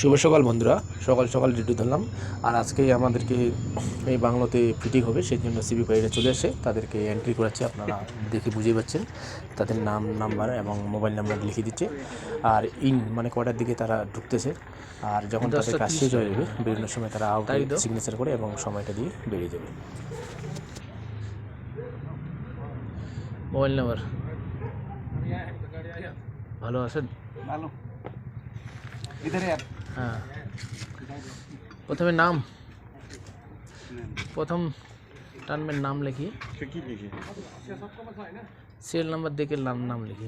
শুভ সকাল বন্ধুরা। সকাল সকাল রেডি ধরলাম। আর আজকে আমাদেরকে এই বাংলোতে ফিটিং হবে সেই জন্য সিবি বাইরে চলে এসে তাদেরকে এন্ট্রি করাচ্ছে। আপনারা দেখে বুঝে পাচ্ছেন তাদের নাম নাম্বার এবং মোবাইল নাম্বার লিখে দিচ্ছে। আর ইন মানে কটার দিকে তারা ঢুকতেছে আর যখন তাদের কাজ শেষ হয়ে যাবে বেরোনোর সময় তারা আউট সিগনেচার করে এবং সময়টা দিয়ে বেরিয়ে যাবে। Mobile number. ভালো আছেন? ভালো। হ্যাঁ প্রথমে নাম প্রথম টার্মের নাম লিখি কি লিখে সিরিয়াল নাম্বার দেখে নাম নাম লিখি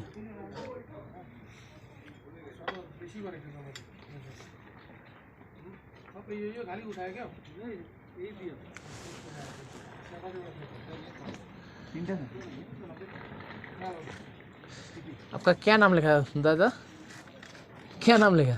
তিনটা आपका क्या नाम लिखा है दादा क्या नाम लिखा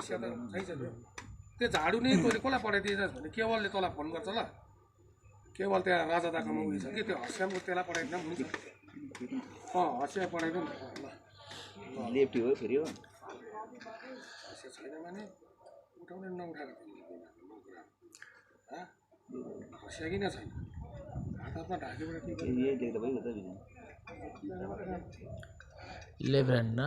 죠. हम्म, एसटी त्यो झाडु नै तैँले कसलाई पठाइदिएछस् भने केवलले तँलाई फोन गर्छ ल। केवल त्यहाँ राजा दाकोमा उयो छ कि त्यो हँसियाको त्यसलाई पठाइदिँदा पनि हुन्छ। अँ हँसिया पठाइदियो नि। ल। लेफ्टी हो फेरि हो। हँसिया छैन भने उठाउने नउठाएको हँसिया किन छैन? हात हातमा ढाकेबाट के त लेफ्ट हैंड ना।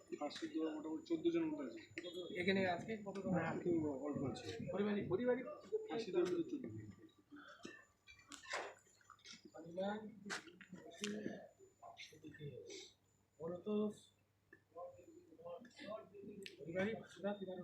চোদ্দজন মতো আছে। এখানে আজকে কতজন অল্প আছে। পরিবারই পরিবারই? আশি জন মতো চোদ্দ ওরা তো পরিবারই সুদা তিনার